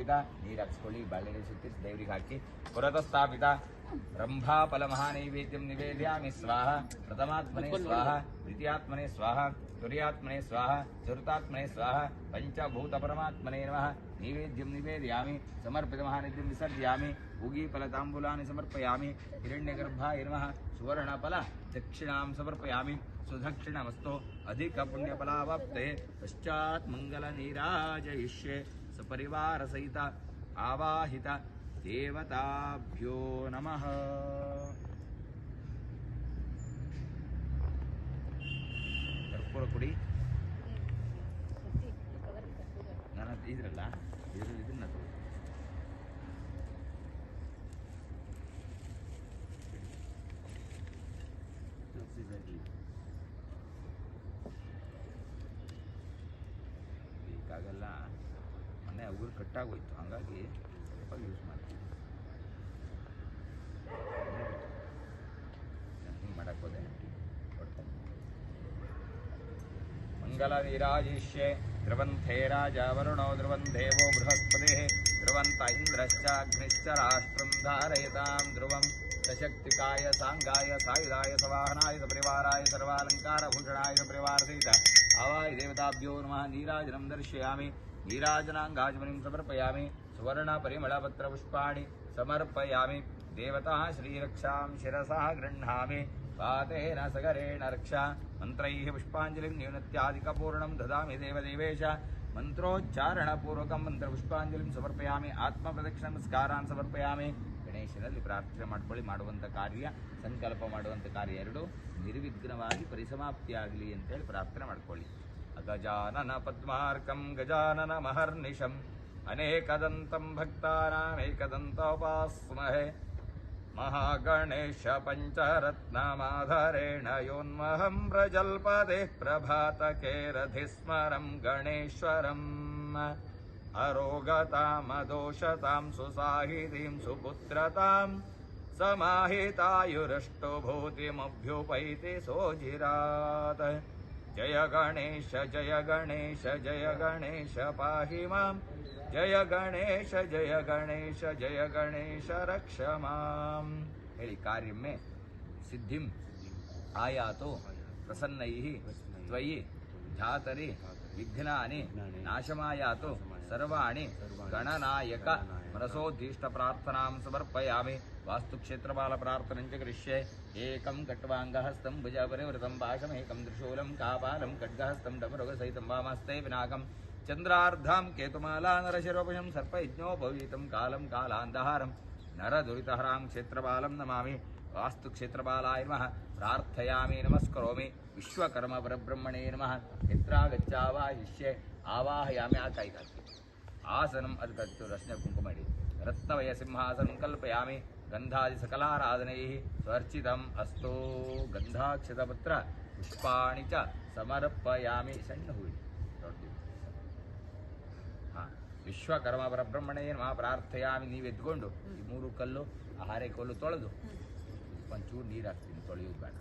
ಸ್ಥಾಪಿತ ನೀರು ಹಾಕ್ಸ್ಕೊಳ್ಳಿ ಬಾಳೆಲೆ ಸುತ್ತಿಸಿ ದೇವರಿಗೆ ಹಾಕಿ ಪುರತ ಸ್ಥಾಪಿತ ರಂಭಾಫಲ ಮಹಾನೈವೇದ್ಯಂ ನಿವೇದ್ಯಾಮಿ ಸ್ವಾಹ ಪ್ರಥಮಾತ್ಮನೆ ಸ್ವಾಹ ದ್ವಿತೀಯಾತ್ಮನೆ ಸ್ವಾಹ ತುರ್ಯಾತ್ಮನೆ ಸ್ವಾಹ ಚತುರ್ಥಾತ್ಮನೆ ಸ್ವಾಹ ಪಂಚಭೂತ ಪರಮಾತ್ಮನೆ ನಮಃ ನೈವೇದ್ಯಂ ನಿವೇದಯಾಮಿ ಸಮರ್ಪಿತ ಮಹಾನೈವೇದ್ಯಂ ವಿಸರ್ಜಯಾಮಿ ಉಗಿ ಫಲತಾಂಬೂಲಾನಿ ಸಮರ್ಪಯಾಮಿ ಹಿರಣ್ಯಗರ್ಭಾಯ ನಮಃ ಸುವರ್ಣಫಲ ದಕ್ಷಿಣಾಂ ಸಮರ್ಪಯಾಮಿ ಸುದಕ್ಷಿಣಮಸ್ತು ಅಧಿಕ ಪುಣ್ಯಫಲಾವಾಪ್ತೆ ಪಶ್ಚಾತ್ ಮಂಗಲ ನೀರಾಜಯಿಷ್ಯೆ ಸಪರಿವಾರ ಸಹಿತ ಆವಾಹಿತ ದೇವತಾಭ್ಯೋ ನಮಃ. ಕರ್ಪೂರ ಕುಡಿ. ನಾನು ಇದ್ರಲ್ಲ ಇದ್ರಲ್ಲಿ ಇದನ್ನ ತಗೋ. ಉಗುರು ಕಟ್ಟಾಗೋಯ್ತು ಹಂಗಾಗಿ ಸ್ವಲ್ಪ ಯೂಸ್ ಮಾಡ್ತೀನಿ ನಾನು ಹಿಂಗೆ ಮಾಡಕ್ಕೆ ಹೋದೆ ಕೊಡ್ತೇನೆ ಮಂಗಲ ವಿರಾಜಿಷ್ಯೆ ಧ್ರುವಂಥೇ ರಾಜ ವರುಣೋ ಧ್ರುವನ್ ದೇವೋ ಬೃಹಸ್ಪತಿ ಧ್ರುವಂತ ಇಂದ್ರಶ್ಚ ಅಗ್ನಿಶ್ಚ ರಾಷ್ಟ್ರಂ ಧಾರಯತಾಂ ಧ್ರುವಂ ಸಶಕ್ತಿಕಾಯ ಸಾಂಗಾಯ ಸಾಯುಧಾಯ ಸವಾಹನಾಯ ಸಪರಿವಾರಾಯ ಸರ್ವಾಲಂಕಾರ ಭೂಷಣಾಯ ಸಪರಿವಾರ ಸಹಿತ ನೀರಾಜನಾಂಗಾಜಮನಿಂ ಸಮರ್ಪಯಾಮಿ ಸುವರ್ಣ ಪರಿಮಳಪತ್ರ ಪುಷ್ಪಾಣಿ ಸಮರ್ಪಯಾಮಿ ದೇವತಾ ಶ್ರೀರಕ್ಷಾಂ ಶಿರಸಃ ಗೃಹ್ಣಾಮಿ ಪಾತೇನ ಸಗರೇಣ ರಕ್ಷಾ ಮಂತ್ರೈ ಪುಷ್ಪಾಂಜಲಿಂ ನ್ಯೂನತ್ಯಾಧಿಕಪೂರ್ಣಂ ದದಾಮಿ ದೇವದೇವೇಶ ಮಂತ್ರೋಚ್ಚಾರಣಪೂರ್ವಕಂ ಮಂತ್ರಪುಷ್ಪಾಂಜಲಿಂ ಸಮರ್ಪಯಾಮಿ ಆತ್ಮಪ್ರದಕ್ಷಿಣ ಸ್ಕಾರಾನ್ ಸಮರ್ಪಯಾಮಿ ಗಣೇಶನಲ್ಲಿ ಪ್ರಾರ್ಥನೆ ಮಾಡ್ಕೊಳ್ಳಿ ಮಾಡುವಂಥ ಕಾರ್ಯ, ಸಂಕಲ್ಪ ಮಾಡುವಂಥ ಕಾರ್ಯ ಎರಡು, ನಿರ್ವಿಘ್ನವಾಗಿ ಪರಿಸಮಾಪ್ತಿಯಾಗಲಿ ಅಂತೇಳಿ ಪ್ರಾರ್ಥನೆ ಮಾಡ್ಕೊಳ್ಳಿ. अगजाननपद्मार्कम् गजाननमहर्निशम् अनेकदन्तम् भक्तानामेकदन्तोपास्महे। महागणेशपञ्चरत्नमाधरेण योन्महम् प्रजल्पदेः प्रभातकेरधिस्मरम् गणेश्वरम्। अरोगतामदोषताम् सुसाहितीम् सुपुत्रताम् समाहितायुरष्टुभूतिमभ्युपैति सोऽजिरात् जय गणेश जय गणेश जय गणेश पाहि माम् ಜಯ ಗಣೇಶ ಜಯ ಗಣೇಶ ಜಯ ಗಣೇಶ ರಕ್ಷ ಮಾಂ ಹೇಳಿ ಕಾರ್ಯಮ್ಮೆ ಸಿದ್ಧಿಂ ಆಯಾತು ಪ್ರಸನ್ನೈ ತ್ವಯಿ ಧಾತರಿ విఘ్నాని నాశమాయాతు సర్వాణి గణనాయక. మనసోద్దీష్ట ప్రార్థనాం సమర్పయామి. వాస్తుక్షేత్రపాల ప్రార్థనం చ కృష్యే ఏకం కట్వాంగహస్తం భుజపరివృతం పాశమేకం త్రిశూలం కాపాలం ఖడ్గహస్తం డమరుగసహితం వామస్తే వినాకం. చంద్రార్ధాం కేతుమాలా నరశరోపయం సర్పయజ్ఞోపవీతం కాలం కాలాంధారం नरदुरितहरां क्षेत्रपालं नमामि। वास्तुक्षेत्रपालाय नमः। प्रार्थयामि, नमस्करोमि। विश्वकर्मपरब्रह्मणे नमः। यत्रागच्छावाहिष्ये आवाहयामि आकायिकास्ति आसनम् अधिकर्तु रश्नकुङ्कुमणि रत्नवयसिंहासनं कल्पयामि। गन्धादिसकलाराधनैः स्वर्चितम् अस्तु। गन्धाक्षतपत्र पुष्पाणि च समर्पयामि। षण्णुः। ವಿಶ್ವಕರ್ಮ ಪರಬ್ರಹ್ಮಣೇ ನಮಃ ಪ್ರಾರ್ಥಯಾಮಿ. ನೀವು ಎದ್ಕೊಂಡು ಈ ಮೂರು ಕಲ್ಲು ಆ ಹಾರೆ ಕಲ್ಲು ತೊಳೆದು ಒಂಚೂರು ನೀರು ಹಾಕ್ತೀನಿ ತೊಳೆಯೋದು ಬೇಡ.